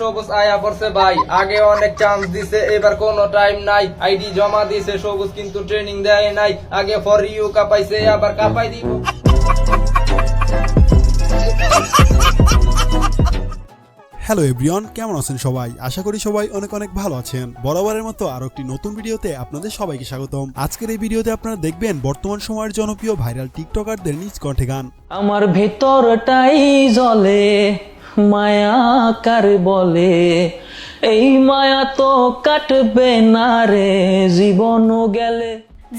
সবুজ আয়া পড়ছে ভাই আগে অনেক চান্স দিছে এবার কোনো টাইম নাই। আইডি জমা দিছে সবুজ কিন্তু ট্রেনিং দেয় নাই। আগে ফর ইউ কাপাইছে আবার কাপাই দিব। হ্যালো এভরিওয়ান কেমন আছেন সবাই? আশা করি সবাই অনেক অনেক ভালো আছেন। বরাবরের মতো আরও একটি নতুন ভিডিওতে আপনাদের সবাইকে স্বাগতম। আজকের এই ভিডিওতে আপনারা দেখবেন বর্তমান সময়ের জনপ্রিয় ভাইরাল টিকটকারদের নিজ কণ্ঠে গান। আমার ভেতরটাই জলে মায়া কার বলে? এই মায়া তো কাটবে না রে জীবন গেলে।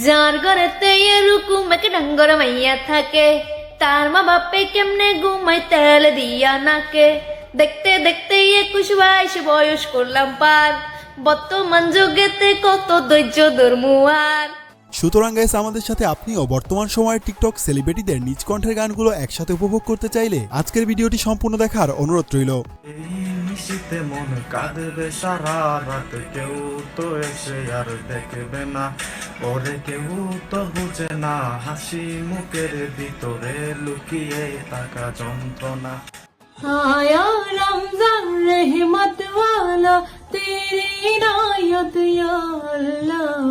যার ঘরেতে এরকম এক ডাঙ্গর মাইয়া থাকে তার মা বাপে কেমনে ঘুমাই তেল দিয়া নাকে? দেখতে দেখতে একুশ বাইশ বয়স করলাম পার। বর্তমান যুগেতে কত ধৈর্য দর্মুয়ার সুতরাং গাইস আমাদের সাথে আপনিও বর্তমান সময়ের টিকটক সেলিব্রিটিদের নিজ কণ্ঠের গানগুলো একসাথে উপভোগ করতে চাইলে আজকের ভিডিওটি সম্পূর্ণ দেখার অনুরোধ রইল। শীতে মন কাঁদবে সারা রাত কেউ তো এসে আর দেখবে না। ওরে কেউ তো বুঝে না হাসি মুখের ভিতরে লুকিয়ে থাকা যন্ত্রণা। रहमत वाला तेरी इनायत या अल्लाह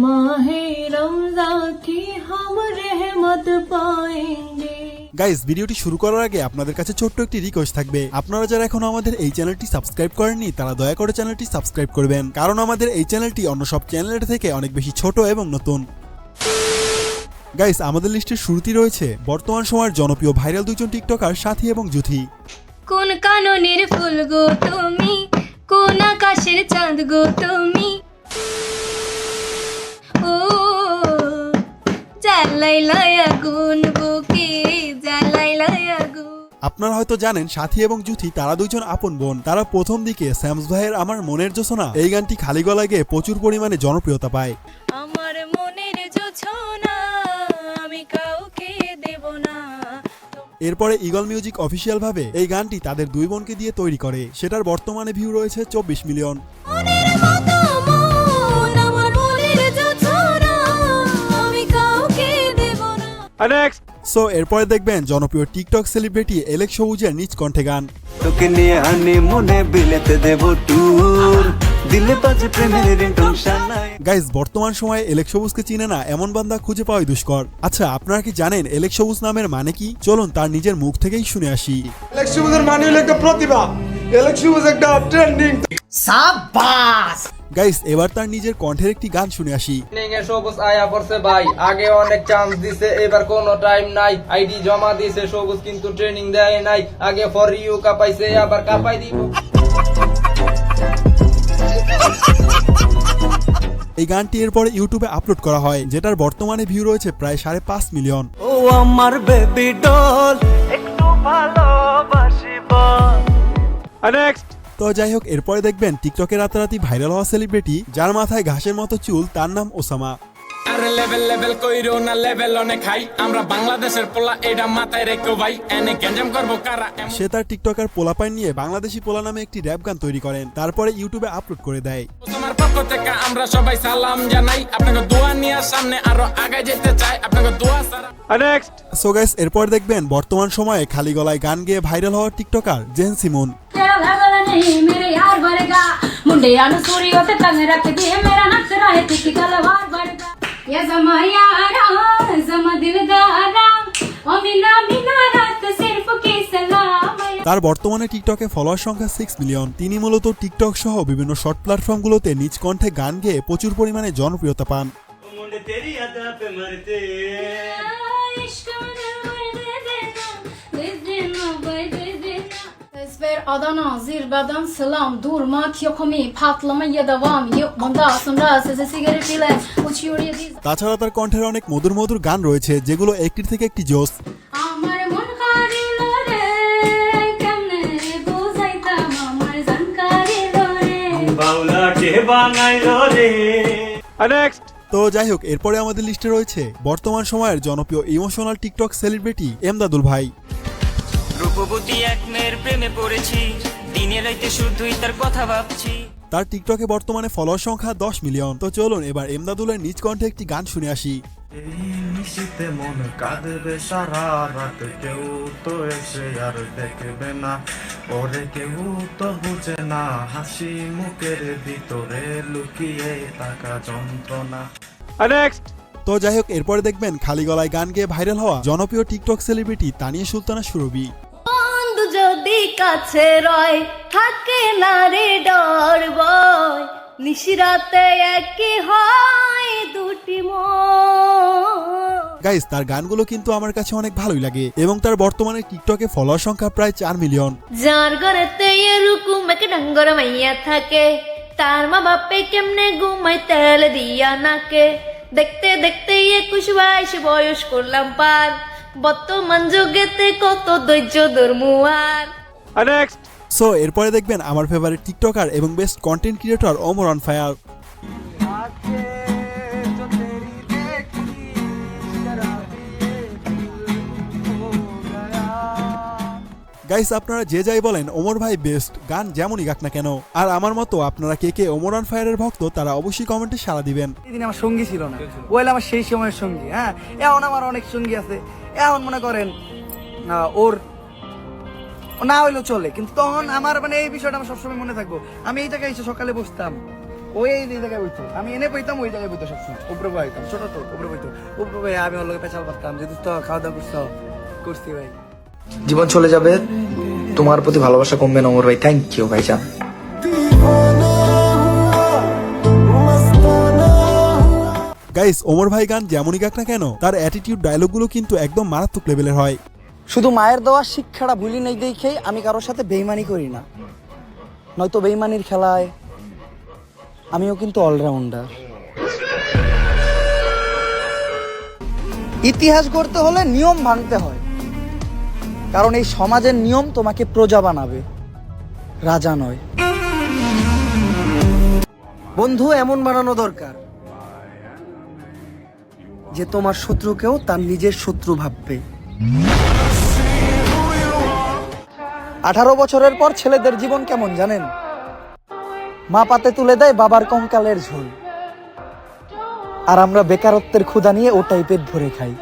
माहे रमजान की हम रहमत पाएंगे গাইস ভিডিওটি শুরু করার আগে আপনাদের কাছে ছোট্ট একটি রিকোয়েস্ট থাকবে আপনারা যারা এখনো আমাদের এই চ্যানেলটি সাবস্ক্রাইব করেননি তারা দয়া করে চ্যানেলটি সাবস্ক্রাইব করবেন কারণ আমাদের এই চ্যানেলটি অন্য সব চ্যানেলের থেকে অনেক বেশি ছোট এবং নতুন গাইস আমাদের লিস্টের শুরুতেই রয়েছে বর্তমান সময়ের জনপ্রিয় ভাইরাল দুজন টিকটকার সাথী এবং জুথি কোন কাননের ফুল গো তুমি? কোন আকাশের চাঁদ গো তুমি? ও জ্বালাই লয়া গুন বুকে জ্বালাই লয়া আপনারা হয়তো জানেন সাথী এবং জুথি তারা দুইজন আপন বোন। তারা প্রথম দিকে স্যামস ভাইয়ের আমার মনের জোছনা এই গানটি খালি গলায় গেয়ে প্রচুর পরিমাণে জনপ্রিয়তা পায়। আমার মনের জোছনা আমি এরপরে ইগল মিউজিক অফিসিয়ালভাবে এই গানটি তাদের দুই বোনকে দিয়ে তৈরি করে। সেটার বর্তমানে ভিউ রয়েছে চব্বিশ মিলিয়ন। মনের মতো মন আমার মনের জোছনা আমি কাউকে দেব না। সো এরপরে দেখবেন জনপ্রিয় টিকটক সেলিব্রিটি এলেক সবুজের নিজ কণ্ঠে গান। তোকে নিয়ে হানি মনে বিলেতে দেব ট্যুর দিলে বাজে প্রেমের রিংটোন শানায় গাইজ বর্তমান সময়ে এলেক সবুজকে চিনে না এমন বান্দা খুঁজে পাওয়াই দুষ্কর। আচ্ছা আপনারা কি জানেন এলেক সবুজ নামের মানে কি? চলুন তার নিজের মুখ থেকেই শুনে আসি। ইলেকশনের মানে হলো একটা প্রতিভা। ইলেকশন একটা ট্রেন্ডিং গাইজ এবার তার নিজের কণ্ঠের একটি গান শুনে আসি। সবুজ আয়া পড়ছে ভাই আগে অনেক চান্স দিছে এবার কোনো টাইম নাই। আইডি জমা দিছে সবুজ কিন্তু ট্রেনিং দেয় নাই। আগে ফর ইউ কাপাইছে আবার কাপাই দিব। এই গানটি এরপরে ইউটিউবে আপলোড করা হয় যেটার বর্তমানে ভিউ রয়েছে প্রায় সাড়ে পাঁচ মিলিয়ন। ও আমার বেবি ডল একটু ভালোবাসি নেক্সট তো যাই হোক এরপরে দেখবেন টিকটকে রাতারাতি ভাইরাল হওয়া সেলিব্রিটি যার মাথায় ঘাসের মতো চুল তার নাম ওসামা। আরে লেভেল লেভেল কইরো না লেভেল অনেক হাই আমরা বাংলাদেশের পোলা এটা মাথায় রেখো ভাই এনে গ্যাঞ্জাম করবো কারা এমন সে তার টিকটকার পোলাপাইন নিয়ে বাংলাদেশি পোলা নামে একটি র্যাপ গান তৈরি করেন তারপরে ইউটিউবে আপলোড করে দেয় তোমার পক্ষ থেকে আমরা সবাই সালাম জানাই আপনাকে দোয়া নিয়ে সামনে আরো আগে যেতে চাই আপনাকে দোয়া সারা সো গাইস এরপর দেখবেন বর্তমান সময়ে খালি গলায় গান গেয়ে ভাইরাল হওয়া টিকটকার জেন সিমুন तेरा भगवान नहीं मेरे यार बढ़ेगा मुंडे यानु सूरी होते तंग रख दिए मेरा नक्श रहे तिकी तलवार बढ़ेगा ये जमा यारा जमा दिलदारा ओ मिना मिना रात सिर्फ की सलाम তার বর্তমানে টিকটকে ফলোয়ার সংখ্যা সিক্স মিলিয়ন তিনি মূলত টিকটক সহ বিভিন্ন শর্ট প্ল্যাটফর্মগুলোতে নিজ কণ্ঠে গান গেয়ে প্রচুর পরিমাণে জনপ্রিয়তা পান Adana zirveden selam Durma kiyokomi patlamaya devam Yok bundan sonra size sigaret ile Uçuyor yediz তাছাড়া তার কণ্ঠের অনেক মধুর মধুর গান রয়েছে যেগুলো একটির থেকে একটি জোস। আমার মন কারিল রে কেমনে বুঝাইতাম আমার জান কারিল রে। বাউলা কে বানাইলো রে। তো যাই হোক এরপরে আমাদের লিস্টে রয়েছে বর্তমান সময়ের জনপ্রিয় ইমোশনাল টিকটক সেলিব্রিটি এমদাদুল ভাই। রূপবতী এক মেয়ের প্রেমে পড়েছি। দিনে রাইতে শুধুই তার কথা ভাবছি। তার টিকটকে বর্তমানে ফলোয়ার সংখ্যা দশ মিলিয়ন। তো চলুন এবার এমদাদুলের নিজ কণ্ঠে একটি গান শুনে আসি। নিশিতে মন কাঁদবে সারা রাত। কেউ তো এসে আর দেখবে না। ওরে কেউ তো বুঝে না। হাসি মুখের ভিতরে লুকিয়ে থাকা যন্ত্রণা। তো যাই হোক এরপরে দেখবেন খালি গলায় গান গেয়ে ভাইরাল হওয়া জনপ্রিয় টিকটক সেলিব্রিটি তানিয়া সুলতানা সুরভি। কাছে রয় থাকে না রে ডর বয়। নিশিরাতে একই হয় দুটি গাইস তার গানগুলো কিন্তু আমার কাছে অনেক ভালোই লাগে এবং তার বর্তমানে টিকটকে ফলোয়ার সংখ্যা প্রায় চার মিলিয়ন যার ঘরেতে এরকম এক ডাঙ্গর মাইয়া থাকে তার মা বাপে কেমনে ঘুমাই তেল দিয়া নাকে। দেখতে দেখতে একুশ বাইশ বয়স করলাম পার বর্তমান যুগেতে কত ধৈর্য সো এরপরে দেখবেন আমার ফেভারিট টিকটকার এবং best content creator Omar on fire guys আপনারা যে যাই বলেন ওমর ভাই বেস্ট গান যেমনই গাক না কেন। আর আমার মতো আপনারা কে কে ওমর অন ফায়ারের ভক্ত তারা অবশ্যই কমেন্টে সাড়া দিবেন। দিন আমার সঙ্গী ছিল না। ও হলো আমার সেই সময়ের সঙ্গী হ্যাঁ? এখন আমার অনেক সঙ্গী আছে। এখন মনে করেন না ওর না হইলেও চলে। কিন্তু তখন আমার মানে এই বিষয়টা আমার সবসময় মনে থাকব। আমি এই জায়গায় এসে সকালে বসতাম। ওই এই জায়গায় বইতো। আমি এনে বইতাম ওই জায়গায় বইতো সবসময়। উপরে বইতাম ছোট তো উপরে বইতো। উপরে বই আমি ওর লোকে পেঁচাল পারতাম যেহেতু তো খাওয়া দাওয়া করছ? করছি ভাই। জীবন চলে যাবে। তোমার প্রতি ভালোবাসা কমবে না ওর ভাই। থ্যাংক ইউ ভাইজান। গাইস ওমর ভাই গান যেমনই গাক না কেন তার অ্যাটিটিউড ডায়লগগুলো কিন্তু একদম মারাত্মক লেভেলের হয়। শুধু মায়ের দেওয়া শিক্ষাটা ভুলি নেই দেখেই আমি কারোর সাথে বেইমানি করি না। নয়তো বেইমানির খেলায়। আমিও কিন্তু অলরাউন্ডার। ইতিহাস করতে হলে নিয়ম ভাঙতে হয়। কারণ এই সমাজের নিয়ম তোমাকে প্রজা বানাবে। রাজা নয়। বন্ধু, এমন বানানো দরকার যে তোমার শত্রুকেও তার নিজের শত্রু ভাববে। আঠারো বছরের পর ছেলেদের জীবন কেমন জানেন? মা পাতে তুলে দেয় বাবার কঙ্কালের ঝোল। আর আমরা বেকারত্বের ক্ষুদা নিয়ে ওটাই পেট ভরে খাই।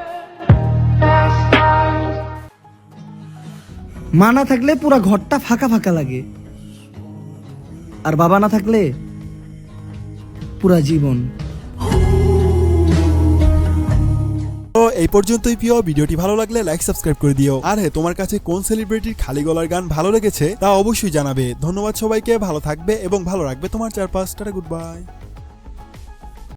মা না থাকলে পুরো ঘরটা ফাঁকা ফাঁকা লাগে। আর বাবা না থাকলে পুরা জীবন এই পর্যন্তই প্রিয়। ভিডিওটি ভালো লাগলে লাইক সাবস্ক্রাইব করে দিও। আর হ্যাঁ তোমার কাছে কোন সেলিব্রিটির খালি গলার গান ভালো লেগেছে তা অবশ্যই জানাবে। ধন্যবাদ সবাইকে, ভালো থাকবে এবং ভালো রাখবে তোমার চারপাশটা গুড বাই